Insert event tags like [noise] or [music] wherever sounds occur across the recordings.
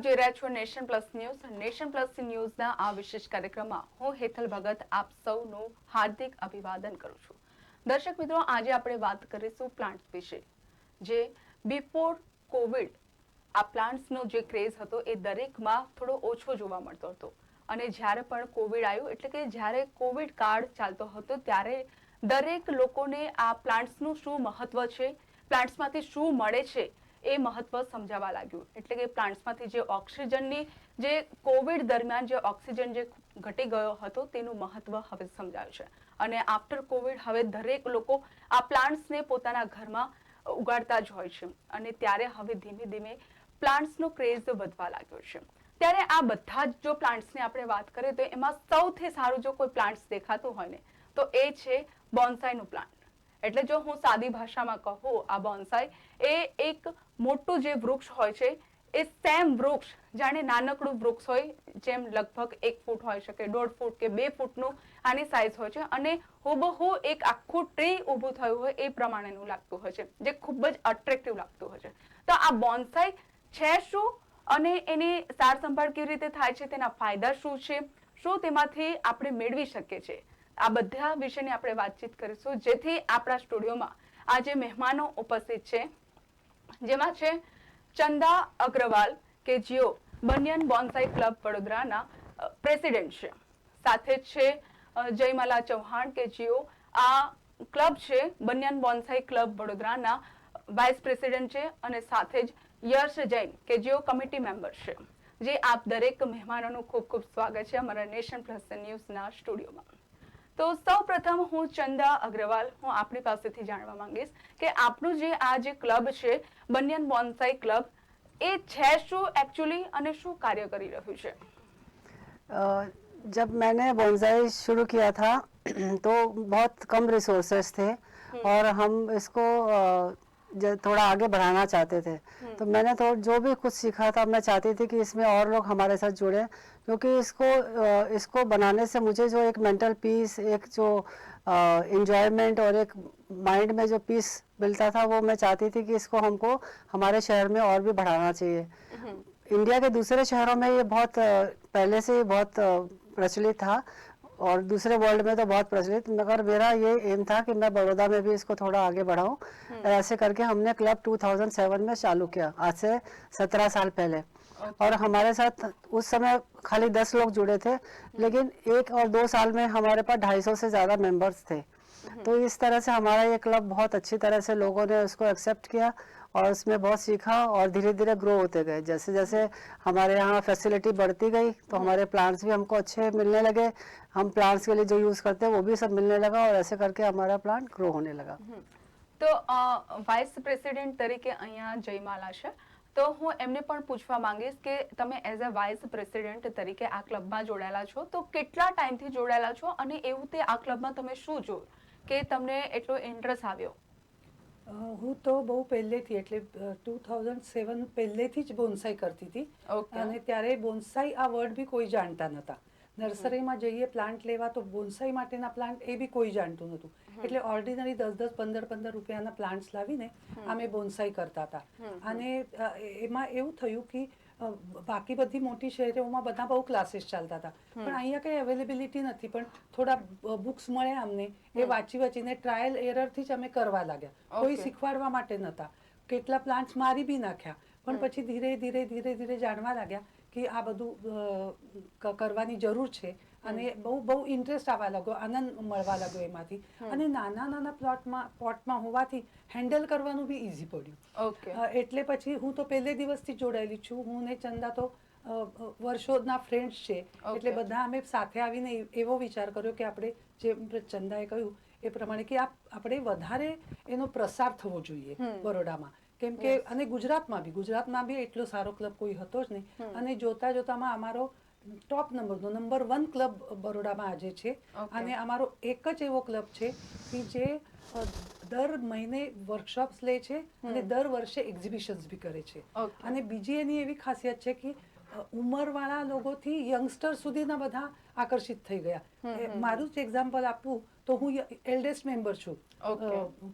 આપ જોઈ રહ્યા છો nation plus news. Nation plus ન્યૂઝના આ વિશેષ કાર્યક્રમમાં હું હેથલ ભગત આપ સૌનું હાર્દિક અભિવાદન કરું છું. દર્શક મિત્રો, આજે આપણે વાત કરીશું પ્લાન્ટ્સ વિશે. જે બિફોર કોવિડ આ પ્લાન્ટ્સનો જે ક્રેઝ હતો એ દરેકમાં થોડો ઓછો જોવા મળતો હતો. અને જ્યારે પણ કોવિડ આવ્યું, એટલે કે જ્યારે કોવિડ કાળ ચાલતો હતો, ત્યારે દરેક લોકોને આ પ્લાન્ટ્સનું શું મહત્વ છે? પ્લાન્ટ્સમાંથી શું મળે છે? એ મહત્વ સમજાવવા લાગ્યું. એટલે કે પ્લાન્ટ્સમાંથી જે ઓક્સિજનની જે કોવિડ દરમિયાન જે ઓક્સિજન જે ઘટી ગયો હતો તેનું મહત્વ હવે સમજાયું છે. અને આફ્ટર કોવિડ હવે દરેક લોકો આ પ્લાન્ટ્સને પોતાના ઘરમાં ઉગાડતા જ હોય છે. અને ત્યારે હવે ધીમે ધીમે પ્લાન્ટ્સનો ક્રેઝ વધવા લાગ્યો છે. ત્યારે આ બધા જ જો પ્લાન્ટ્સની આપણે વાત કરીએ તો એમાં સૌથી સારું જો કોઈ પ્લાન્ટ્સ દેખાતું હોય ને, તો એ છે બોન્સાઈનું પ્લાન્ટ. એટલે જો હું સાદી ભાષામાં કહું, આ બોન્સાઈ એ એક મોટું જે વૃક્ષ હોય છે, એ સેમ વૃક્ષ, જાણે નાનકડું વૃક્ષ હોય, જેમ લગભગ એક ફૂટ હોઈ શકે, દોઢ ફૂટ કે બે ફૂટનું આની સાઇઝ હોય છે, અને હુબહુ એક આખું ટ્રી ઊભું થયું હોય એ પ્રમાણેનું લાગતું હોય છે, જે ખૂબ જ અટ્રેક્ટિવ લાગતું હોય છે. તો આ બોન્સાઈ છે શું? અને એની સાર સંભાળ કેવી રીતે થાય છે? તેના ફાયદા શું છે? શું તેમાંથી આપણે મેળવી શકીએ છીએ? આ બધા વિશેની આપણે વાતચીત કરીશું, જેથી આપણા સ્ટુડિયોમાં આજે મહેમાનો ઉપસ્થિત છે. જેમાં છે ચંદા અગ્રવાલ, કે જેઓ બનિયન બોન્સાઈ ક્લબ વડોદરાના પ્રેસિડેન્ટ છે. સાથે જ છે જયમાલા ચૌહાણ, કે જેઓ આ ક્લબ છે બનિયન બોન્સાઈ ક્લબ વડોદરાના વાઇસ પ્રેસિડેન્ટ છે અને સાથે જ યર્ષ જૈન, કે જેઓ કમિટી મેમ્બર છે. જે આપ દરેક મહેમાનોનું ખૂબ ખૂબ સ્વાગત છે અમારા નેશન પ્લસ ન્યૂઝના સ્ટુડિયોમાં. તો સૌ પ્રથમ હું ચંદા અગ્રવાલ હું આપણી પાસેથી જાણવા માંગીશ કે આપણું જે આ જે ક્લબ છે બનિયન બોન્સાઈ ક્લબ એ છે શું એકચ્યુઅલી અને શું કાર્ય કરી રહ્યું છે अ, जब मैंने बोनसाई शुरू किया था तो बहुत कम रिसोर्सेस थे और हम इसको अ, ज- थोड़ा आगे बढ़ाना चाहते थे तो मैंने तो जो भी कुछ सीखा था मैं चाहती थी कि इसमें और लोग हमारे साथ जुड़े क्योंकि इसको अ, इसको बनाने से मुझे जो एक मेंटल पीस एक जो इंजॉयमेंट और एक माइंड में जो पीस मिलता था वो मैं चाहती थी कि इसको हमको हमारे शहर में और भी बढ़ाना चाहिए इंडिया के दूसरे शहरों में ये बहुत अ, पहले से ही बहुत अ, प्रचलित था और दूसरे वर्ल्ड में तो बहुत प्रचलित मगर मेरा ये एम था कि मैं बड़ौदा में भी इसको थोड़ा आगे बढ़ाऊं ऐसे करके हमने क्लब 2007 में चालू किया आज से 17 साल पहले और हमारे साथ उस समय खाली 10 लोग जुड़े थे लेकिन एक और दो साल में हमारे पास 250 से ज़्यादा मेंबर्स थे तो इस तरह से हमारा ये क्लब बहुत अच्छी तरह से लोगों ने उसको एक्सेप्ट किया और उसमें बहुत सीखा और धीरे धीरे ग्रो होते गए जैसे जैसे हमारे यहाँ फैसिलिटी बढ़ती गई तो हमारे प्लांट्स भी हमको अच्छे मिलने लगे हम प्लांट्स के लिए जो यूज़ करते हैं वो भी सब मिलने लगा और ऐसे करके हमारा प्लांट ग्रो होने लगा તો વાઇસ પ્રેસિડેન્ટ તરીકે અહીંયા જયમાલા છે તો હું એમને પણ પૂછવા માંગીશ કે તમે એઝ અ વાઇસ પ્રેસિડેન્ટ તરીકે આ ક્લબમાં જોડાયેલા છો તો કેટલા ટાઈમથી જોડાયેલા છો અને એવું તે આ ક્લબમાં તમે શું જો કે તમને એટલો ઇન્ટરેસ્ટ આવ્યો? હું તો બહુ પહેલેથી એટલે ટુ થાઉઝન્ડ સેવન પહેલેથી જ બોન્સાઈ કરતી હતી. અને ત્યારે બોન્સાઈ આ વર્ડ બી કોઈ જાણતા નહોતા. નર્સરીમાં જઈએ પ્લાન્ટ લેવા તો બોન્સાઈ માટેના પ્લાન્ટ એ બી કોઈ જાણતું નહોતું. એટલે ઓર્ડિનરી દસ દસ પંદર પંદર રૂપિયાના પ્લાન્ટ્સ લાવીને અમે બોન્સાઈ કરતા હતા. અને એમાં એવું થયું કે બાકી બધી મોટી શહેરોમાં બધા બહુ ક્લાસીસ ચાલતા હતા. પણ અહીંયા કઈ અવેલેબિલિટી નથી પણ થોડા બુક્સ મળે અમને એ વાંચી વાંચીને ટ્રાયલ એરરથી જ અમે કરવા લાગ્યા. કોઈ શીખવાડવા માટે નહોતા. કેટલા પ્લાન્ટ્સ મારી બી નાખ્યા. પણ પછી ધીરે ધીરે ધીરે ધીરે જાણવા લાગ્યા કે આ બધું કરવાની જરૂર છે. અને બહુ બહુ ઇન્ટરેસ્ટ આવવા લાગ્યો આનંદ મળવા લાગ્યો એમાંથી. અને નાના નાના પ્લોટમાં પોટમાં હોવાથી હેન્ડલ કરવાનું બી ઇઝી પડ્યું. ઓકે એટલે પછી હું તો પહેલે દિવસથી જોડાયેલી છું. હું ને ચંદા તો વર્ષોના ફ્રેન્ડ્સ છે. એટલે બધા અમે સાથે આવીને એવો વિચાર કર્યો કે આપણે જે ચંદાએ કહ્યું એ પ્રમાણે કે આપણે વધારે એનો પ્રસાર થવો જોઈએ બરોડામાં. કેમ કે અને ગુજરાતમાં બી ગુજરાતમાં બી એટલો સારો ક્લબ કોઈ હતો જ નહીં. અને જોતા જોતામાં અમારો ટોપ નંબરનો નંબર વન ક્લબ બરોડામાં આજે છે. અને અમારો એક જ એવો ક્લબ છે કે જે દર મહિને વર્કશોપ્સ લે છે અને દર વર્ષે એક્ઝિબિશન્સ બી કરે છે. અને બીજી એની એવી ખાસિયત છે કે ઉંમરવાળા લોકોથી યંગસ્ટર સુધીના બધા આકર્ષિત થઈ ગયા. મારું જ એક્ઝામ્પલ આપું. તો હું એલ્ડેસ્ટ મેમ્બર છું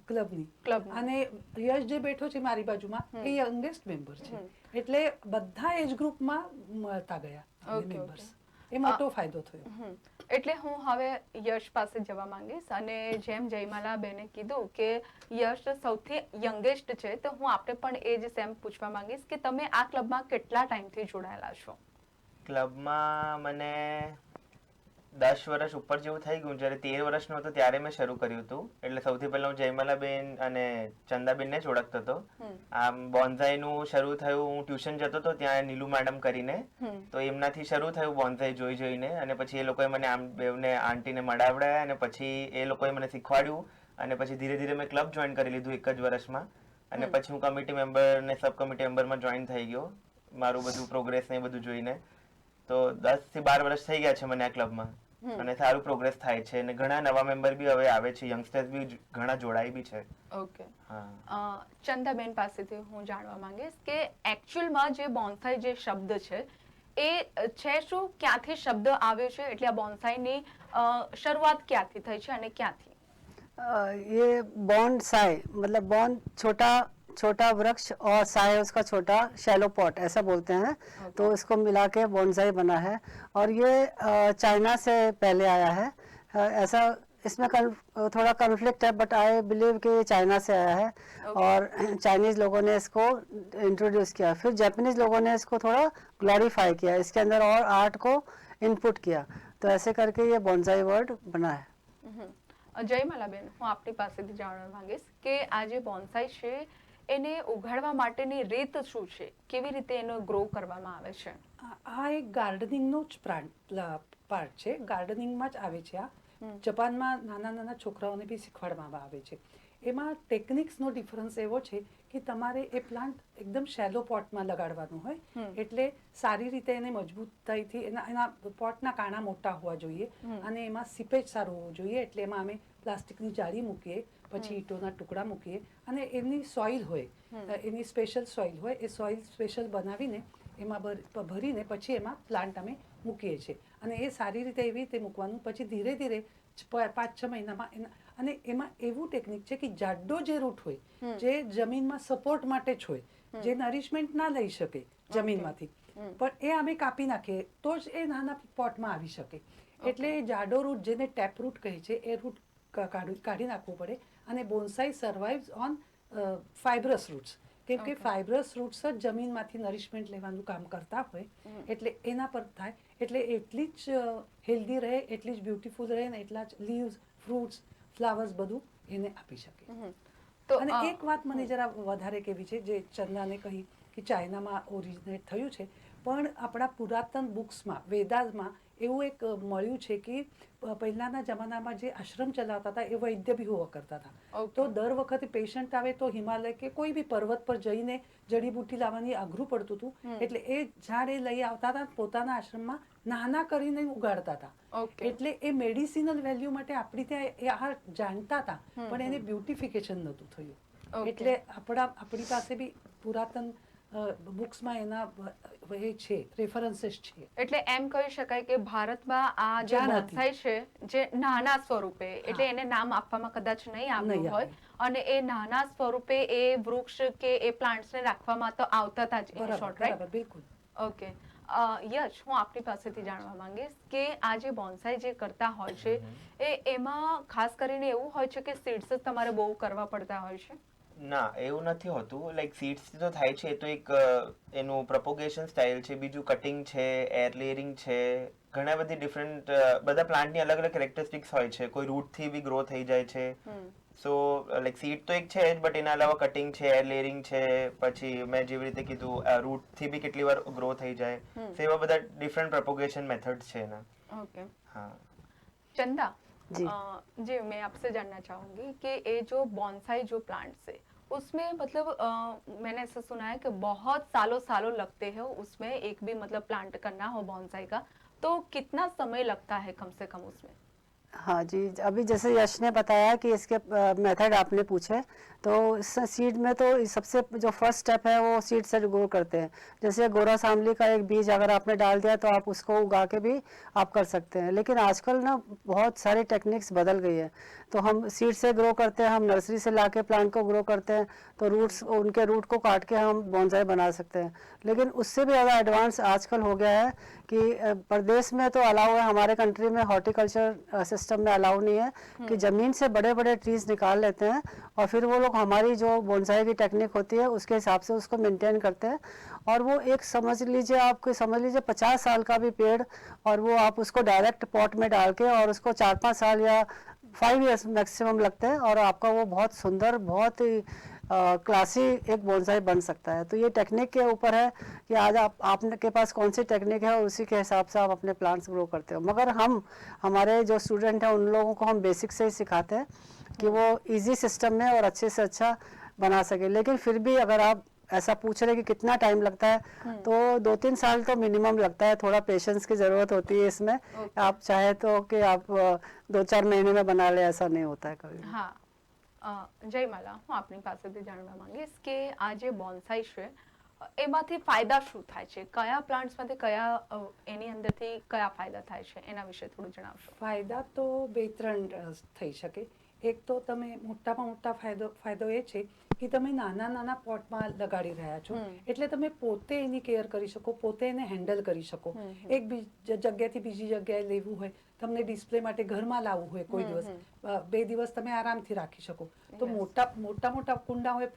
ક્લબની ક્લબ અને યશ જે બેઠો છે મારી બાજુમાં એ યંગેસ્ટ મેમ્બર છે. એટલે બધા એજ ગ્રુપમાં મળતા ગયા મેમ્બર્સ એ મોટો ફાયદો થયો. એટલે હું હવે યશ પાસે જવા માંગીશ અને જેમ જયમાલા બેને કીધું કે યશ સૌથી યંગેસ્ટ છે તો હું આપણે પણ એ જ સેમ પૂછવા માંગીશ કે તમે આ ક્લબમાં કેટલા ટાઈમથી જોડાયેલા છો? ક્લબમાં મને દસ વર્ષ ઉપર જેવું થઈ ગયું. જ્યારે તેર વર્ષનો હતો ત્યારે મેં શરૂ કર્યું હતું. એટલે સૌથી પહેલા હું જયમાલાબેન અને ચંદાબેનને જ ઓળખતો હતો. આમ બોન્ઝાઈનું શરૂ થયું હું ટ્યુશન જતો હતો ત્યાં નીલુ મેડમ કરીને. તો એમનાથી શરૂ થયું બોન્ઝાઈ જોઈ જોઈને. અને પછી એ લોકોએ મને આમ બેવને આંટીને મળાવડાયા અને પછી એ લોકોએ મને શીખવાડ્યું. અને પછી ધીરે ધીરે મેં ક્લબ જોઈન કરી લીધું એક જ વર્ષમાં. અને પછી હું કમિટી મેમ્બર ને સબ કમિટી મેમ્બરમાં જોઈન થઈ ગયો. મારું બધું પ્રોગ્રેસ ને એ બધું જોઈને. તો દસથી બાર વર્ષ થઈ ગયા છે મને આ ક્લબમાં. અને સારું પ્રોગ્રેસ થાય છે અને ઘણા નવા મેમ્બર બી હવે આવે છે યંગસ્ટર્સ બી જ- ઘણા જોડાય બી છે ઓકે હા અ, ચંદાબેન પાસેથી હું જાણવા માંગીશ કે એકચ્યુઅલમાં જે બોન્સાઈ જે શબ્દ છે એ છે શું ક્યાંથી શબ્દ આવ્યો છે એટલે આ બોન્સાઈની અ, શરૂઆત ક્યાંથી થઈ છે અને ક્યાંથી अ, ये बॉन्ड साई मतलब बॉन्ड छोटा छोटा वृक्ष और साय उसका छोटा शैलो पॉट ऐसा बोलते हैं तो इसको मिला के बॉन्साई बना है और ये अ, चाइना से पहले आया है अ, ऐसा इसमें कन- थोड़ा कन्फ्लिक्ट है बट आई बिलीव कि ये चाइना से आया है और चाइनीज लोगों ने इसको इंट्रोड्यूस किया फिर जापानीज लोगों ने इसको थोड़ा ग्लोरीफाई किया इसके अंदर और आर्ट को इनपुट किया तो ऐसे करके ये बॉन्साई वर्ड बना है હમ. અ, જયમાલાબેન હું આપની પાસેથી જાણવા માંગીશ કે આ જે બોન્સાઈ છે એને ઉગાડવા માટેની રીત શું છે? કેવી રીતે એનો ગ્રો કરવામાં આવે છે? આ- એક ગાર્ડનિંગનો જ પ્લાન્ટ પાર્ટ છે. ગાર્ડનિંગમાં જ આવે છે આ. જપાનમાં નાના નાના છોકરાઓને બી શીખવાડવામાં આવે છે. એમાં ટેકનિક્સનો ડિફરન્સ એવો છે કે તમારે એ પ્લાન્ટ એકદમ શેલો પોટમાં લગાડવાનું હોય. એટલે સારી રીતે એને મજબૂતાઈથી એના એના પોટના કાણા મોટા હોવા જોઈએ અને એમાં સીપેજ સારું હોવું જોઈએ. એટલે એમાં અમે પ્લાસ્ટિકની જાળી મૂકીએ. પછી ઈંટોના ટુકડા મૂકીએ અને એની સોઇલ હોય એની સ્પેશિયલ સોઇલ હોય એ સોઇલ સ્પેશિયલ બનાવીને એમાં ભરીને પછી એમાં પ્લાન્ટ અમે મૂકીએ છીએ. અને એ સારી રીતે એવી રીતે મૂકવાનું પછી ધીરે ધીરે પાંચ છ મહિનામાં એના અને એમાં એવું ટેકનિક છે કે જાડો જે રૂટ હોય જે જમીનમાં સપોર્ટ માટે જ હોય જે નરિશમેન્ટ ના લઈ શકે જમીનમાંથી પણ એ અમે કાપી નાખીએ તો જ એ નાના પોટમાં આવી શકે. એટલે એ જાડો રૂટ જેને ટેપ રૂટ કહે છે એ રૂટ કાઢી કાઢી નાખવું પડે. અને bonsai survives on fibrous roots કેમ કે ફાઇબ્રસ રૂટ્સ જ જમીનમાંથી નરિશમેન્ટ લેવાનું કામ કરતા હોય. એટલે એના પર થાય. એટલે એટલી જ હેલ્ધી રહે એટલી જ બ્યુટીફુલ રહે ને એટલા જ લીવ્સ ફ્રૂટ્સ ફ્લાવર્સ બધું એને આપી શકે. તો અને એક વાત મને જરા વધારે કેવી છે જે ચંદાને કહી કે ચાઇનામાં ઓરિજિનેટ થયું છે પણ આપણા પુરાતન બુક્સમાં વેદાસમાં એવું એક મળ્યું છે કે પહેલાના જમાનામાં જે આશ્રમ ચલાવતા હતા એ વૈદ્ય બી હોવા કરતા હતા. તો દર વખતે પેશન્ટ આવે તો હિમાલય કે કોઈ બી પર્વત પર જઈને જડીબુટ્ટી લાવવાની આઘરું પડતું હતું. એટલે એ ઝાડ એ લઈ આવતા હતા પોતાના આશ્રમમાં નાના કરીને ઉગાડતા હતા. એટલે એ મેડિસિનલ વેલ્યુ માટે આપણી ત્યાં એ આ જાણતા હતા પણ એને બ્યુટિફિકેશન નહોતું થયું. એટલે આપણા આપણી પાસે બી પુરાતન બુક્સમાં એના વહે છે રેફરન્સીસ છે. એટલે એમ કહી શકાય કે ભારતમાં આ જે વ્યવસાય છે જે નાના સ્વરૂપે એટલે એને નામ આપવામાં કદાચ નહીં આવ્યું નહીં હોય અને એ નાના સ્વરૂપે એ વૃક્ષ કે એ પ્લાન્ટ્સને રાખવામાં તો આવતા હતા જ બરાબર short, બિલકુલ. ઓકે યશ હું આપની પાસેથી જાણવા માંગીશ કે આ જે બોન્સાઈ જે કરતા હોય છે એ એમાં ખાસ કરીને એવું હોય છે કે સીડ્સ જ તમારે બહુ કરવા પડતા હોય છે? ના એવું નથી હોતું લાઈક સીડ્સ તો થાય છે એ તો એક અ, એનું પ્રપોગેશન સ્ટાઇલ છે બીજું કટિંગ છે એર લેયરિંગ છે ઘણા બધી ડિફરન્ટ બધા પ્લાન્ટની અલગ અલગ કેરેક્ટરિસ્ટિક્સ હોય છે કોઈ રૂટથી બી ગ્રો થઈ જાય છે સો લાઈક સીડ તો એક છે જ બટ એના અલાવા કટિંગ છે એર લેયરિંગ છે પછી મેં જેવી રીતે કીધું રૂટથી બી કેટલી વાર ગ્રો થઈ જાય સો એવા બધા ડિફરન્ટ પ્રપોગેશન મેથડ છે એના ओके હા चंदा जी। अ, जी मैं आपसे जानना चाहूंगी कि ये जो बॉन्साई जो प्लांट्स है उसमें मतलब अ, मैंने ऐसा सुना है कि बहुत सालों सालों लगते हैं उसमें एक भी मतलब प्लांट करना हो बॉन्साई का तो कितना समय लगता है कम से कम उसमें हाँ जी, अभी जैसे यश ने बताया कि इसके मेथड आपने पूछे तो सीड में तो सबसे जो फ़र्स्ट स्टेप है वो सीड से ग्रो करते हैं। जैसे गोरा सामली का एक बीज अगर आपने डाल दिया तो आप उसको उगा के भी आप कर सकते हैं। लेकिन आजकल ना बहुत सारी टेक्निक्स बदल गई है। तो हम सीड से ग्रो करते हैं, हम नर्सरी से लाके प्लांट को ग्रो करते हैं तो रूट्स उनके रूट को काट के हम बॉन्साई बना सकते हैं। लेकिन उससे भी ज़्यादा एडवांस आजकल हो गया है कि प्रदेश में तो अलाउ है हमारे कंट्री में हॉर्टिकल्चर सिस्टम में अलाउ नहीं है कि ज़मीन से बड़े बड़े ट्रीज निकाल लेते हैं और फिर वो लोग हमारी जो बोनसाई की टेक्निक होती है उसके हिसाब से उसको मेंटेन करते हैं। और वो एक समझ लीजिए आपको समझ लीजिए पचास साल का भी पेड़ और वो आप उसको डायरेक्ट पॉट में डाल के और उसको चार पाँच साल या फाइव ईयर्स मैक्सिमम लगते हैं और आपका वो बहुत सुंदर बहुत ही क्लासी एक बोनसाई बन सकता है। तो ये टेक्निक के ऊपर है कि आज आप आपके पास कौन सी टेक्निक है उसी के हिसाब से आप अपने प्लांट्स ग्रो करते हो। मगर हम हमारे जो स्टूडेंट हैं उन लोगों को हम बेसिक से ही सिखाते हैं कि वो इजी सिस्टम में और अच्छे से अच्छा बना सके। लेकिन फिर भी अगर आप ऐसा पूछ रहे कि कितना टाइम लगता है तो दो तीन साल तो मिनिमम लगता है। थोड़ा पेशेंस की ज़रूरत होती है इसमें। आप चाहे तो कि आप दो चार महीने में बना ले ऐसा नहीं होता है कभी હા અ, જય માલા હું આપની પાસેથી જાણવા માંગીશ કે આ જે બોન્સાઈ છે એમાંથી ફાયદા શું થાય છે? કયા પ્લાન્ટ્સમાંથી કયા એની અંદરથી કયા ફાયદા થાય છે? એના વિશે થોડું જણાવશો. ફાયદા તો બે ત્રણ થઈ શકે. એક તો તમે મોટામાં મોટા ફાયદો ફાયદો એ છે કે તમે નાના નાના પોટમાં લગાડી રહ્યા છો. એટલે તમે પોતે એની કેર કરી શકો પોતે એને હેન્ડલ કરી શકો. એક જગ્યાથી બીજી જગ્યાએ લેવું હોય તમને ડિસ્પ્લે માટે ઘરમાં લાવવું હોય કોઈ દિવસ. બે દિવસ તમે આરામથી રાખી શકો. તો મોટા મોટા મોટા કુંડા હોય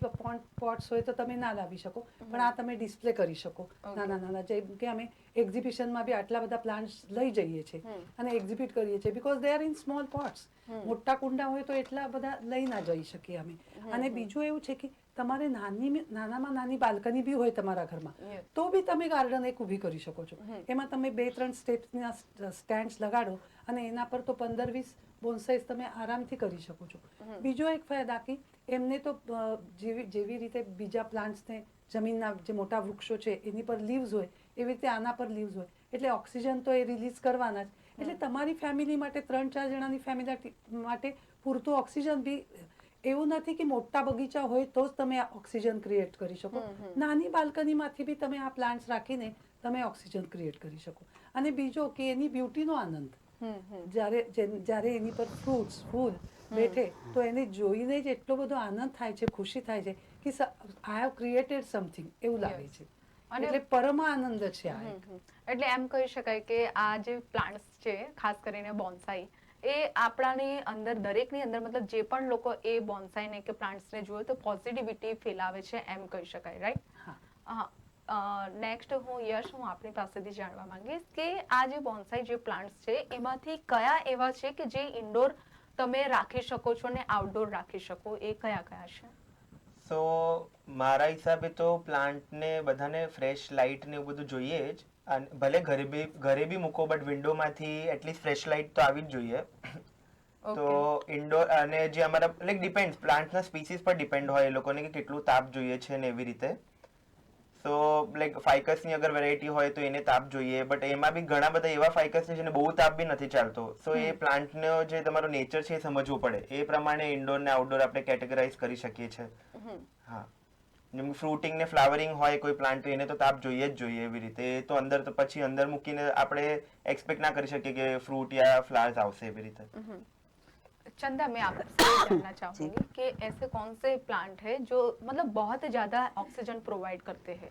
પોટ્સ હોય તો તમે ના લાવી શકો. પણ આ તમે ડિસ્પ્લે કરી શકો. નાના નાના જેમ કે અમે એક્ઝિબિશનમાં બી આટલા બધા પ્લાન્ટ્સ લઈ જઈએ છીએ અને એક્ઝિબિટ કરીએ છીએ because they are in small pots મોટા કુંડા હોય તો એટલા બધા લઈ ના જઈ શકીએ અમે. અને બીજું એવું છે કે તમારે નાની નાનામાં નાની બાલ્કની બી હોય તમારા ઘરમાં તો બી તમે ગાર્ડન એક ઊભી કરી શકો છો. એમાં તમે બે ત્રણ સ્ટેપ્સના સ્ટેન્ડ્સ લગાડો અને એના પર તો પંદર વીસ બોન્સાઈઝ તમે આરામથી કરી શકો છો. બીજો એક ફાયદા કે એમને તો જેવી જેવી રીતે બીજા પ્લાન્ટ્સને જમીનના જે મોટા વૃક્ષો છે એની પર લીવ્સ હોય એવી રીતે આના પર લીવ્સ હોય એટલે ઓક્સિજન તો એ રિલીઝ કરવાના જ. એટલે તમારી ફેમિલી માટે ત્રણ ચાર જણાની ફેમિલી માટે પૂરતું ઓક્સિજન બી એવું નથી કે મોટા બગીચા હોય તો જ તમે ઓક્સિજન ક્રિએટ કરી શકો. નાની બાલ્કનીમાંથી બી તમે આ પ્લાન્ટ્સ રાખીને તમે ઓક્સિજન ક્રિએટ કરી શકો. અને બીજો કે એની બ્યુટીનો આનંદ. જ્યારે જ્યારે એની પર ફ્રૂટ્સ ફૂલ બેઠે તો એને જોઈને જ એટલો બધો આનંદ થાય છે ખુશી થાય છે કે આઈ હેવ ક્રિએટેડ સમથિંગ એવું લાગે છે. એટલે પરમ આનંદ છે આ. એટલે એમ કહી શકાય કે આ જે પ્લાન્ટ્સ છે ખાસ કરીને બોન્સાઈ એ આપણાની અંદર દરેકની અંદર મતલબ જે પણ લોકો એ બોન્સાઈને કે પ્લાન્ટ્સને જુએ તો પોઝિટિવિટી ફેલાવે છે એમ કહી શકાય રાઈટ હા. હા નેક્સ્ટ હું યશ હું આપણી પાસેથી જાણવા માંગીશ કે આ જે બોન્સાઈ જે પ્લાન્ટ્સ છે એમાંથી કયા એવા છે કે જે ઇન્ડોર તમે રાખી શકો છો ને આઉટડોર રાખી શકો એ કયા કયા છે? સો મારા હિસાબે તો પ્લાન્ટને બધાને ફ્રેશ લાઇટ ને એવું બધું જોઈએ જ. અને ભલે ઘરે બી ઘરે બી મૂકો બટ વિન્ડોમાંથી એટલીસ્ટ ફ્રેશ લાઇટ તો આવી જ જોઈએ. તો ઇન્ડોર અને જે અમારા લાઈક ડિપેન્ડ પ્લાન્ટના સ્પીસીસ પર ડિપેન્ડ હોય એ લોકોને કે કેટલું તાપ જોઈએ છે ને એવી રીતે. સો લાઈક ફાઇકસની અગર વેરાયટી હોય તો એને તાપ જોઈએ બટ એમાં બી ઘણા બધા એવા ફાઇકસ છે જેને બહુ તાપ બી નથી ચાલતો. સો એ પ્લાન્ટનો જે તમારો નેચર છે એ સમજવું પડે. એ પ્રમાણે ઇન્ડોર ને આઉટડોર આપણે કેટેગરાઇઝ કરી શકીએ છીએ હા. જેમ ફ્રૂટિંગ ને ફ્લાવરિંગ હોય કોઈ પ્લાન્ટ તો એને તો તાપ જોઈએ જ જોઈએ એવી રીતે એ તો અંદર તો પછી અંદર મૂકીને આપણે એક્સપેક્ટ ના કરી શકીએ કે ફ્રૂટ યા फ्लावर्स આવશે એવી રીતે हम्म। चंदा मैं आपसे ये जानना चाहूंगी [coughs] कि ऐसे कौन से प्लांट है जो मतलब बहुत ज्यादा ऑक्सीजन प्रोवाइड करते हैं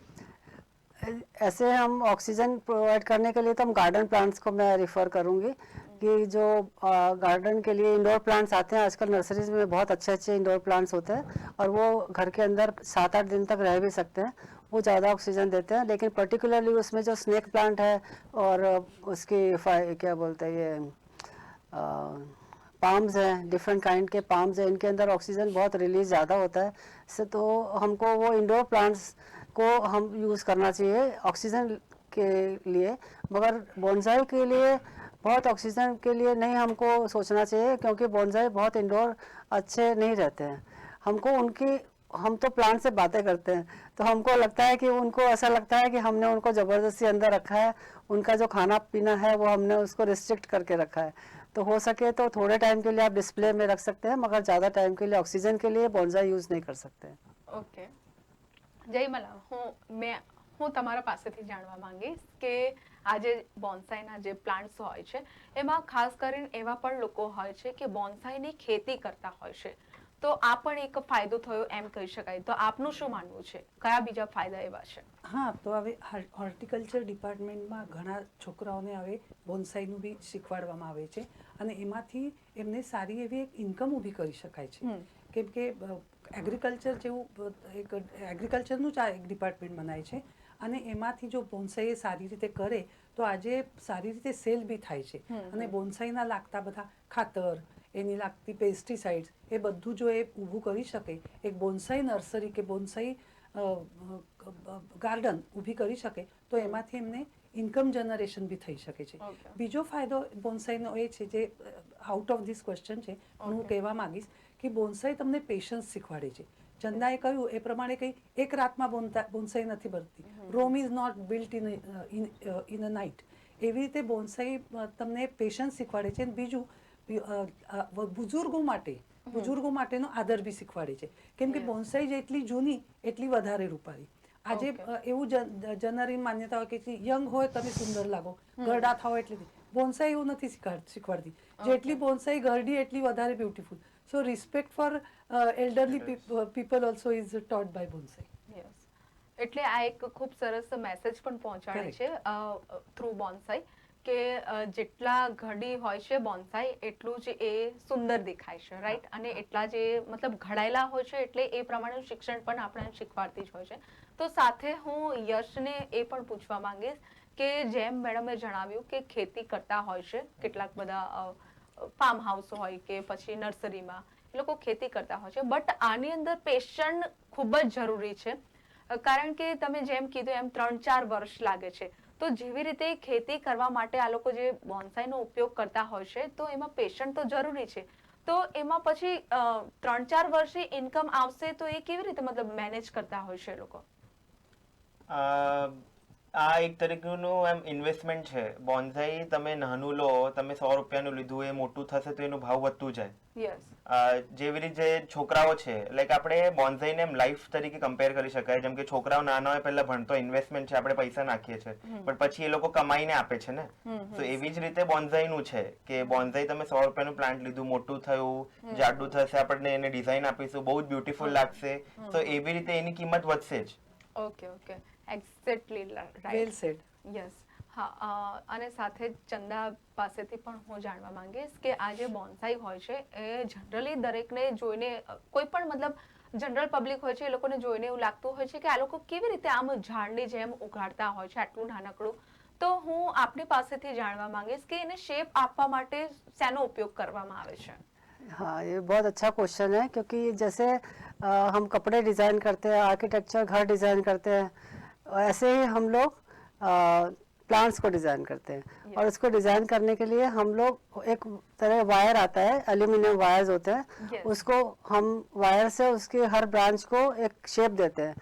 ऐसे हम ऑक्सीजन प्रोवाइड करने के लिए तो हम गार्डन प्लांट्स को मैं रिफ़र करूंगी कि जो गार्डन के लिए इंडोर प्लांट्स आते हैं, आजकल नर्सरीज में बहुत अच्छे अच्छे इंडोर प्लांट्स होते हैं और वो घर के अंदर सात आठ दिन तक रह भी सकते हैं, वो ज़्यादा ऑक्सीजन देते हैं, लेकिन पर्टिकुलरली उसमें जो स्नैक प्लांट है और उसकी क्या बोलते हैं ये पाम्स हैं डिफरेंट काइंड के पाम्स हैं, इनके अंदर ऑक्सीजन बहुत रिलीज़ ज़्यादा होता है इससे तो हमको वो इंडोर प्लांट्स को हम यूज़ करना चाहिए ऑक्सीजन के लिए, मगर बोनसाई के लिए बहुत ऑक्सीजन के लिए नहीं हमको सोचना चाहिए, क्योंकि बोनजाई बहुत इंडोर अच्छे नहीं रहते हैं। हमको उनकी, हम तो प्लांट से बातें करते हैं तो हमको लगता है कि उनको, ऐसा लगता है कि हमने उनको ज़बरदस्ती अंदर रखा है, उनका जो खाना पीना है वो हमने उसको रिस्ट्रिक्ट करके रखा है। तो हो सके तो थोड़े टाइम के लिए आप डिस्प्ले में रख सकते हैं, मगर ज़्यादा टाइम के लिए ऑक्सीजन के लिए बोनजा यूज़ नहीं कर सकते। Okay okay. जय मला हूँ, मैं હું તમારા પાસેથી જાણવા માંગીશ કે આજે બોન્સાઈના જે પ્લાન્ટ્સ હોય છે એમાં ખાસ કરીને એવા પણ લોકો હોય છે કે બોન્સાઈની ખેતી કરતા હોય છે. તો આ પણ એક ફાયદો થયો એમ કહી શકાય. તો આપનું શું માનવું છે? કયા બીજા ફાયદા એવા છે? હા તો હવે હોર્ટિકલ્ચર ડિપાર્ટમેન્ટમાં ઘણા છોકરાઓને હવે બોન્સાઈનું બી શીખવાડવામાં આવે છે અને એમાંથી એમને સારી એવી એક ઇન્કમ ઊભી કરી શકાય છે. કેમ કે એગ્રીકલ્ચર જેવું એક એગ્રીકલ્ચરનું જ આ એક ડિપાર્ટમેન્ટ બનાય છે. અને એમાંથી જો બોન્સાઈ સારી રીતે કરે તો આજે સારી રીતે સેલ બી થાય છે. અને બોન્સાઈના લાગતા બધા ખાતર એની લાગતી પેસ્ટિસાઇડ્સ એ બધું જો એ ઊભું કરી શકે એક બોન્સાઈ નર્સરી કે બોન્સાઈ ગાર્ડન ઊભી કરી શકે તો એમાંથી એમને ઇન્કમ જનરેશન બી થઈ શકે છે. બીજો ફાયદો બોન્સાઈનો એ છે જે આઉટ ઓફ ધીસ ક્વેશ્ચન છે હું કહેવા માંગીશ કે બોન્સાઈ તમને પેશન્સ શીખવાડે છે. ચંદાએ કહ્યું એ પ્રમાણે કંઈ એક રાતમાં બોનતા બોન્સાઈ નથી બનતી Rome is not built in in a night એવી રીતે બોન્સાઈ તમને પેશન્સ શીખવાડે છે અને બીજું બુઝુર્ગો માટે બુઝુર્ગો માટેનો આદર બી શીખવાડે છે. કેમ કે બોનસાઈ જેટલી જૂની એટલી વધારે રૂપાળી. આજે એવું જનરલી માન્યતા હોય કે યંગ હોય તમે સુંદર લાગો. ગરડા થાવ એટલે બોન્સાઈ એવું નથી શીખવાડતી. જેટલી બોન્સાઈ ગરડી એટલી વધારે beautiful so respect for elderly people also is taught by bonsai. Yes એટલે આ એક ખૂબ સરસ મેસેજ પણ પહોંચાડે છે થ્રુ બોન્સાઈ કે જેટલા ઘડી હોય છે બોન્સાઈ એટલું જ એ સુંદર દેખાય છે રાઈટ અને એટલા જે મતલબ ઘડાયેલા હોય છે એટલે એ પ્રમાણેનું શિક્ષણ પણ આપણને શીખવાડતી જ હોય છે. તો સાથે હું યશને એ પણ પૂછવા માંગીશ કે જેમ મેડમે જણાવ્યું કે ખેતી કરતા હોય છે કેટલાક બધા ફાર્મ હાઉસ હોય કે પછી નર્સરીમાં લોકો ખેતી કરતા હોય છે. બટ આની અંદર પેશન્ટ ખૂબ જ જરૂરી છે. કારણ કે તમે જેમ કીધું એમ ત્રણ ચાર વર્ષ લાગે છે. તો જેવી રીતે ખેતી કરવા માટે આ લોકો જે બોન્સાઈનો ઉપયોગ કરતા હોય છે, તો એમાં પેશન્ટ તો જરૂરી છે. તો એમાં પછી ત્રણ ચાર વર્ષે ઇન્કમ આવશે તો એ કેવી રીતે મતલબ મેનેજ કરતા હોય છે લોકો? આ એક તરીકેનું એમ ઇન્વેસ્ટમેન્ટ છે. બોન્ઝાઈ તમે નાનું લો તમે સો રૂપિયાનું લીધું એ મોટું થશે તો એનું ભાવ વધતું જાય. જેવી રીતે છોકરાઓ છે લાઈક આપણે બોન્ઝાઈને એમ લાઈફ તરીકે કમ્પેર કરી શકાય. જેમ કે છોકરાઓ નાના હોય પહેલા ભણતો ઇન્વેસ્ટમેન્ટ છે આપણે પૈસા નાખીએ છીએ. પણ પછી એ લોકો કમાઈને આપે છે ને. તો એવી જ રીતે બોન્ઝાઈનું છે કે બોન્ઝાઈ તમે સો રૂપિયાનું પ્લાન્ટ લીધું મોટું થયું જાડું થશે આપણને એને ડિઝાઇન આપીશું બહુ જ બ્યુટીફુલ લાગશે. તો એવી રીતે એની કિંમત વધશે જ. Okay okay exactly well right said yes હા અ, અને સાથે જ ચંદા પાસેથી પણ હું જાણવા માંગીશ કે આ જે બોન્સાઈ હોય છે એ જનરલી દરેકને જોઈને અ, કોઈ પણ મતલબ જનરલ પબ્લિક હોય છે એ લોકોને જોઈને એવું લાગતું હોય છે કે આ લોકો કેવી રીતે આમ ઝાડની જેમ ઉગાડતા હોય છે આટલું નાનકડું તો હું આપની પાસેથી જાણવા માંગીશ કે એને શેપ આપવા માટે શેનો ઉપયોગ કરવામાં આવે છે हाँ ये बहुत अच्छा क्वेश्चन है क्योंकि जैसे अ, हम कपड़े डिज़ाइन करते हैं आर्किटेक्चर घर डिज़ाइन करते हैं ऐसे ही हम लोग प्लांट्स को डिज़ाइन करते हैं। और उसको डिज़ाइन करने के लिए हम लोग एक तरह वायर आता है एल्यूमिनियम वायर्स होते हैं. उसको हम वायर से उसके हर ब्रांच को एक शेप देते हैं।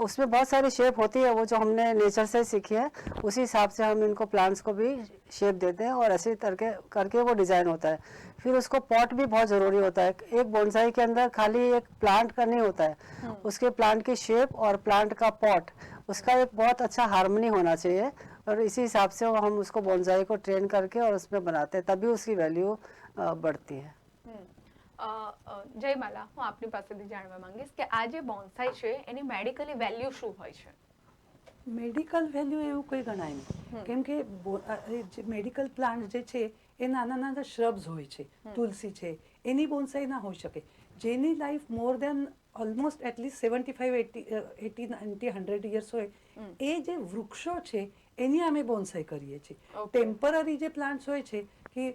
उसमें बहुत सारी शेप होती है वो जो हमने नेचर से सीखी है उसी हिसाब से हम इनको प्लांट्स को भी शेप देते हैं और ऐसे करके करके वो डिज़ाइन होता है। फिर उसको पॉट भी बहुत ज़रूरी होता है। एक बोनसाई के अंदर खाली एक प्लांट का नहीं होता है। उसके प्लांट की शेप और प्लांट का पॉट उसका एक बहुत अच्छा हार्मनी होना चाहिए और इसी हिसाब से वो हम उसको बोनसाई को ट्रेन करके और उसमें बनाते हैं तभी उसकी वैल्यू बढ़ती है હમ. અ, અ, જય માલા હું આપની પાસેથી જાણવા માંગીશ કે આ જે બોન્સાઈ છે એની મેડિકલી વેલ્યુ શું હોય છે મેડિકલ વેલ્યુ એવું કંઈ ગણાય નહીં કેમ કે બો- અ, એ જે મેડિકલ પ્લાન્ટ જે છે એ નાના નાના શ્રબ્સ હોય છે તુલસી છે એની બોન્સાઈ ના હોઈ શકે જેની life more then almost at least seventy five eighty eighty ninety hundred years હોય એ જે વૃક્ષો છે એની અમે બોન્સાઈ કરીએ છીએ. ટેમ્પરરી જે પ્લાન્ટ્સ હોય છે કે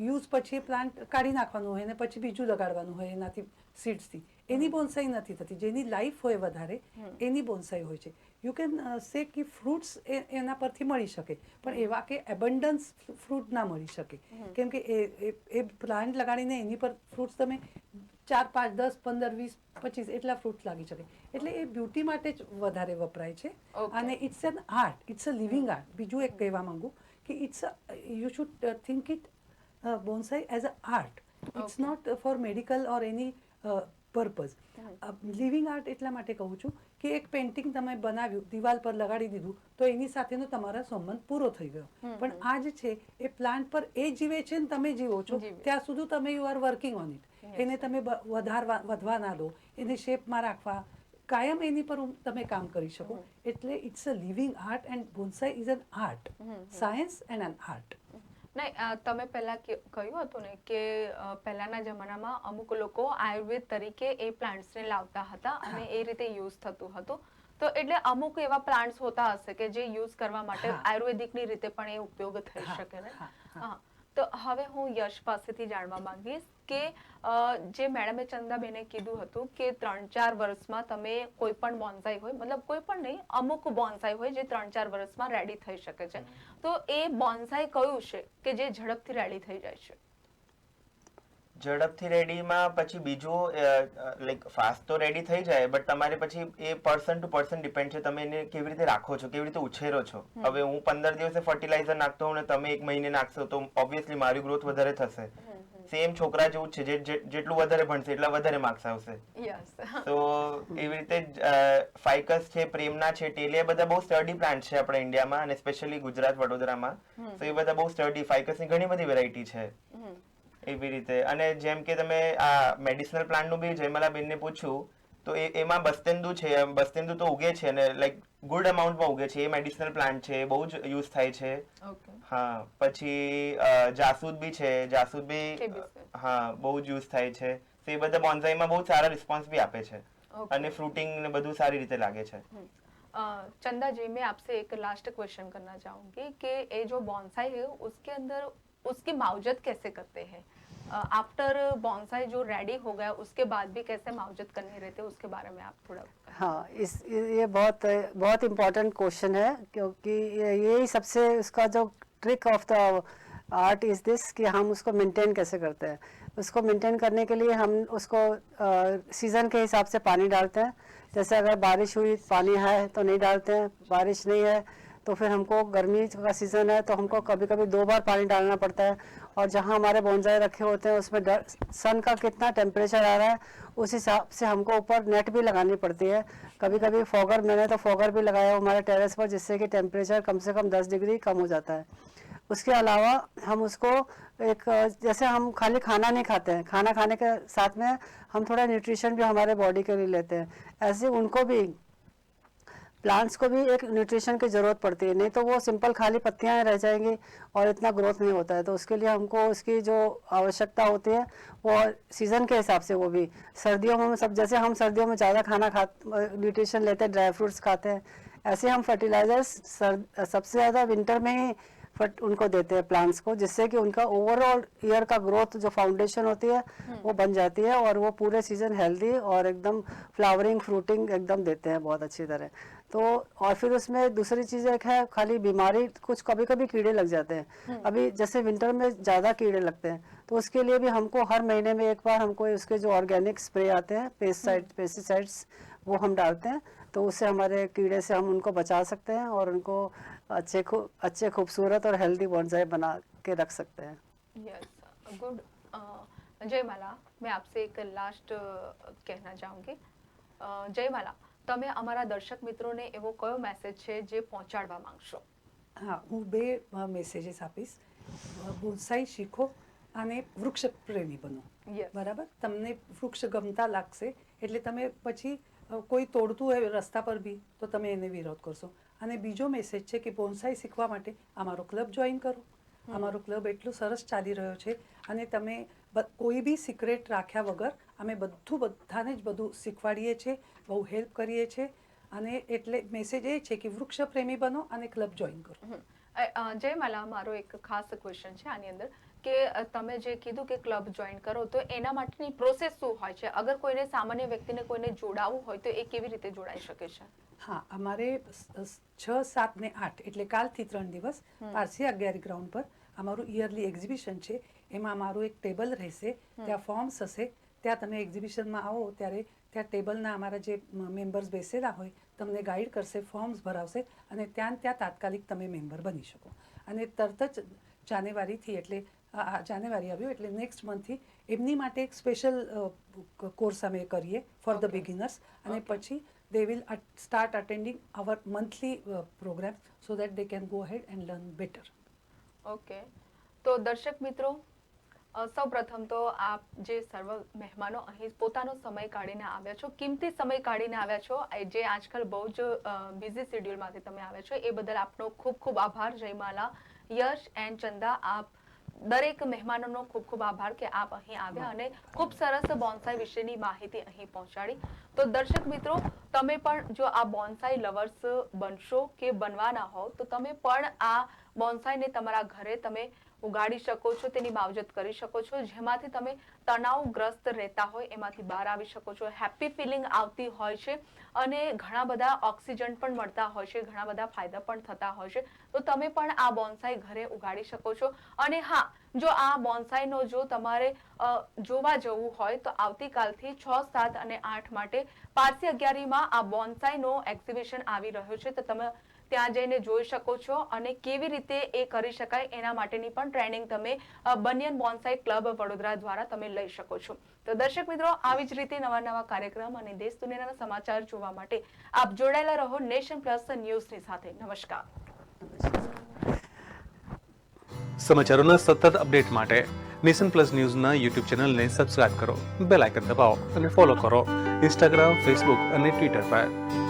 યુઝ પછી પ્લાન્ટ કાઢી નાખવાનું હોય અને પછી બીજું લગાડવાનું હોય એનાથી સીડ્સથી એની બોન્સાઈ નથી થતી. જેની લાઈફ હોય વધારે એની બોન્સાઈ હોય છે. યુ કેન સે કે ફ્રૂટ્સ એના પરથી મળી શકે પણ એવા કે એબન્ડન્સ ફ્રૂટ ના મળી શકે. કેમ કે એ એ- પ્લાન્ટ લગાડીને એની પર ફ્રૂટ્સ તમે ચાર પાંચ દસ પંદર વીસ પચીસ એટલા ફ્રૂટ લાગી શકે. એટલે એ બ્યુટી માટે જ વધારે વપરાય છે. અને it's an art it's a living art બીજું એક કહેવા માંગુ કે it's you should think it bonsai as a art it's not for medical or any purpose living art એટલા માટે કહું છું કે એક પેઇન્ટિંગ તમે બનાવ્યું દિવાલ પર લગાડી દીધું તો એની સાથેનો તમારો સંબંધ પૂરો થઈ ગયો. પણ આ જે છે એ પ્લાન્ટ પર એ જીવે છે ને તમે જીવો છો ત્યાં સુધી તમે you are working on it એને તમે વધારવા વધવા ના દો એને શેપમાં રાખવા. કાયમ એની પર તમે કામ કરી શકો. એટલે it's a living art and bonsai is an art science and an art નહીં તમે પહેલાં કહ્યું હતું ને કે પહેલાંના જમાનામાં અમુક લોકો આયુર્વેદ તરીકે એ પ્લાન્ટ્સને લાવતા હતા અને એ રીતે યુઝ થતું હતું. તો એટલે અમુક એવા પ્લાન્ટ્સ હોતા હશે કે જે યુઝ કરવા માટે. આયુર્વેદિકની રીતે પણ એ ઉપયોગ થઈ શકે ને. હા. તો હવે હું યશ પાસેથી જાણવા માંગીશ કે જે મેડમે ચંદાબેને કીધું હતું કે ત્રણ ચાર વર્ષમાં તમે કોઈ પણ બોન્સાઈ હોય મતલબ કોઈ પણ નહીં અમુક બોન્સાઈ હોય જે ત્રણ ચાર વર્ષમાં રેડી થઈ શકે છે. તો એ બોન્સાઈ કયું છે કે જે ઝડપથી રેડી થઈ જાય છે? ઝડપથી રેડીમાં પછી બીજું લાઈક ફાસ્ટ તો રેડી થઈ જાય બટ તમારે પછી એ પર્સન ટુ પર્સન ડિપેન્ડ છે તમે એને કેવી રીતે રાખો છો કેવી રીતે ઉછેરો છો. હવે હું પંદર દિવસે ફર્ટિલાઇઝર નાખતો હોઉં ને તમે એક મહિને નાખશો તો ઓબ્વિયસલી મારી ગ્રોથ વધારે થશે. સેમ છોકરા જેવું જ છે જેટલું વધારે ભણશે એટલા વધારે માર્ક્સ આવશે. તો એવી રીતે ફાઇકસ છે પ્રેમના છે ટેલે બધા બહુ સ્ટડી પ્લાન્ટ છે આપણા ઇન્ડિયામાં અને સ્પેશિયલી ગુજરાત વડોદરામાં. તો એ બધા બહુ સ્ટડી ફાઇકસની ઘણી બધી વેરાયટી છે. એવી રીતે અને જેમ કે તમે આ મેડિસિનલ પ્લાન્ટનું બી જયમલાબેનને પૂછ્યું તો એ એમાં બસ્તેન્દુ છે એમ બસ્તેન્દુ તો ઉગે છે અને લાઈક ગુડ અમાઉન્ટમાં ઉગે છે એ મેડિસિનલ પ્લાન્ટ છે બહુ જ યુઝ થાય છે ઓકે હા પછી અ, જાસૂદ બી છે જાસૂદ એ બી બી છે. હા બહુ જ યુઝ થાય છે તો એ બધા બોન્સાઈમાં બહુ સારા રિસ્પોન્સ બી આપે છે Okay. અને ફ્રૂટિંગ ને બધું સારી રીતે લાગે છે अ, चंदा जी मैं आपसे एक लास्ट क्वेश्चन करना चाहूंगी कि ये जो बॉन्साई है उसके अंदर उसकी मावजत कैसे करते हैं? आफ्टर बॉन्साई जो रेडी हो गया, उसके बाद भी कैसे मावजत करने रहते हैं, उसके बारे में आप थोड़ा हाँ इस, ये बहुत बहुत इम्पोर्टेंट क्वेश्चन है, क्योंकि यही सबसे उसका जो trick of the art is this कि हम उसको मेंटेन कैसे करते हैं। उसको मेंटेन करने के लिए हम उसको सीज़न के हिसाब से पानी डालते हैं। जैसे अगर बारिश हुई, पानी है तो नहीं डालते हैं, बारिश नहीं है तो फिर हमको गर्मी का सीज़न है तो हमको कभी कभी दो बार पानी डालना पड़ता है। और जहाँ हमारे बोनजाई रखे होते हैं, उसमें सन का कितना टेम्परेचर आ रहा है, उस हिसाब से हमको ऊपर नेट भी लगानी पड़ती है। कभी कभी फॉगर मैंने तो फॉगर भी लगाया हमारे टेरेस पर, जिससे कि टेम्परेचर कम से कम 10 डिग्री कम हो जाता है। उसके अलावा हम उसको एक, जैसे हम खाली खाना नहीं खाते हैं, खाना खाने के साथ में हम थोड़ा न्यूट्रिशन भी हमारे बॉडी के लिए लेते हैं। ऐसे उनको भी प्लांट्स को भी एक न्यूट्रिशन की ज़रूरत पड़ती है। नहीं तो वो सिंपल खाली पत्तियाँ रह जाएँगी और इतना ग्रोथ नहीं होता है। तो उसके लिए हमको उसकी जो आवश्यकता होती है, वो सीज़न के हिसाब से वो भी। सर्दियों में सब, जैसे हम सर्दियों में ज़्यादा खाना खा, न्यूट्रिशन लेते हैं, ड्राई फ्रूट्स खाते हैं, ऐसे हम फर्टिलाइजर्स सबसे ज़्यादा विंटर में ही फट उनको देते हैं प्लांट्स को जिससे कि उनका ओवरऑल ईयर का ग्रोथ जो फाउंडेशन होती है वो बन जाती है और वो पूरे सीज़न हेल्दी और एकदम फ्लावरिंग फ्रूटिंग एकदम देते हैं बहुत अच्छी तरह। तो और फिर उसमें दूसरी चीज़ एक है खाली बीमारी कुछ कभी कभी कीड़े लग जाते हैं। अभी जैसे विंटर में ज़्यादा कीड़े लगते हैं तो उसके लिए भी हमको हर महीने में एक बार हमको उसके जो ऑर्गेनिक स्प्रे आते हैं पेस्टिसाइड पेस्टिसाइड्स वो हम डालते हैं तो उससे हमारे कीड़े से हम उनको बचा सकते हैं और उनको अच्छे खूब अच्छे खूबसूरत और हेल्दी बॉन्साई बना के रख सकते हैं यस गुड जय माला मैं आपसे एक લાસ્ટ કહેના ચાહુંગી અ, જય માલા તમે અમારા દર્શક મિત્રોને એવો કયો મેસેજ છે જે પહોંચાડવા માંગશો હા હું બે મેસેજીસ આપીશ બોન્સાઈ શીખો અને વૃક્ષ પ્રેમી બનો Yes. બરાબર તમને વૃક્ષ ગમતા લાગશે એટલે તમે પછી અ, કોઈ તોડતું હોય રસ્તા પર બી તો તમે એને વિરોધ કરશો અને બીજો મેસેજ છે કે બોન્સાઈ શીખવા માટે અમારો ક્લબ જોઈન કરો. અમારો ક્લબ એટલું સરસ ચાલી રહ્યો છે અને તમે કોઈ બી સિક્રેટ રાખ્યા વગર અમે બધું બધાને જ બધું શીખવાડીએ છીએ બહુ હેલ્પ કરીએ છીએ અને એટલે મેસેજ એ છે કે વૃક્ષ પ્રેમી બનો અને ક્લબ જોઈન કરો. જય માલા મારો એક ખાસ ક્વેશ્ચન છે આની અંદર. કે તમે જે કીધું કે ક્લબ જોઈન કરો તો એના માટેની પ્રોસેસ શું હોય છે? અગર કોઈને સામાન્ય વ્યક્તિને કોઈને જોડાવવું હોય તો એ કેવી રીતે જોડાઈ શકે છે? હા અમારે છ સાત ને આઠ એટલે કાલથી ત્રણ દિવસ પારસી અગિયારી ગ્રાઉન્ડ પર અમારું યરલી એક્ઝિબિશન છે. એમાં અમારું એક ટેબલ રહેશે. ત્યાં ફોર્મ્સ હશે. ત્યાં તમે એક્ઝિબિશનમાં આવો ત્યારે ત્યાં ટેબલના અમારા જે મેમ્બર્સ બેસેલા હોય તમને ગાઈડ કરશે ફોર્મ્સ ભરાવશે અને ત્યાં ત્યાં તાત્કાલિક તમે મેમ્બર બની શકો. અને તરત જ જાન્યુઆરીથી એટલે આ જાન્યુઆરી આવ્યું એટલે નેક્સ્ટ મંથથી એમની માટે એક સ્પેશિયલ કોર્સ અમે કરીએ ફોર ધ બિગિનર્સ અને પછી they will start attending our monthly program so that they can go ahead and learn better okay તો દર્શક મિત્રો સૌ પ્રથમ તો આપ જે સર્વ મહેમાનો અહીં પોતાનો સમય કાઢીને આવ્યા છો કિંમતી સમય કાઢીને આવ્યા છો જે આજકાલ બહુ જ બિઝી શેડ્યુલમાંથી તમે આવ્યા છો એ બદલ આપનો ખૂબ ખૂબ આભાર જયમાલા યશ એન્ડ ચંદા આપ દરેક મહેમાનોનો ખૂબ ખૂબ આભાર કે આપ અહીં આવ્યા અને ખૂબ સરસ બોન્સાઈ વિશેની માહિતી અહીં પહોંચાડી. તો દર્શક મિત્રો, તમે પણ જો આ બોન્સાઈ લવર્સ બનશો કે બનવાના હોવ, તો તમે પણ આ બોન્સાઈને તમારા ઘરે તમે ઉગાડી શકો છો, તેની માવજત કરી શકો છો. જેમાંથી તમે તણાવગ્રસ્ત રહેતા હોય, એમાંથી બહાર આવી શકો છો. હેપી ફિલિંગ આવતી હોય છે અને ઘણા બધા ઓક્સિજન પણ મળતા હોય છે, ઘણા બધા ફાયદા પણ થતા હોય છે. તો તમે પણ આ બોન્સાઈ ઘરે ઉગાડી શકો છો. અને હા, જો આ બોન્સાઈનો જો તમારે જોવા જવું હોય, તો આવતીકાલથી છ, સાત અને આઠ માટે પારસી અગિયારીમાં આ બોન્સાઈનો એક્ઝિબિશન આવી રહ્યો છે. તો તમે ત્યાં જઈને જોઈ શકો છો અને કેવી રીતે એ કરી શકાય એના માટેની પણ ટ્રેનિંગ તમે બનિયન બોન્સાઈ ક્લબ વડોદરા દ્વારા તમે લઈ શકો છો. તો દર્શક મિત્રો, આવી જ રીતે નવા નવા કાર્યક્રમ અને દેશ દુનિયાના સમાચાર જોવા માટે આપ જોડાયેલા રહો નેશન પ્લસ ન્યૂઝની સાથે. નમસ્કાર. સમાચારોના સતત અપડેટ માટે નેશન પ્લસ ન્યૂઝના યુટ્યુબ ચેનલને સબસ્ક્રાઇબ કરો, બેલ આઇકન દબાવો અને ફોલો કરો. ઇન્સ્ટાગ્રામ, ફેસબુક અને ટ્વિટર પર.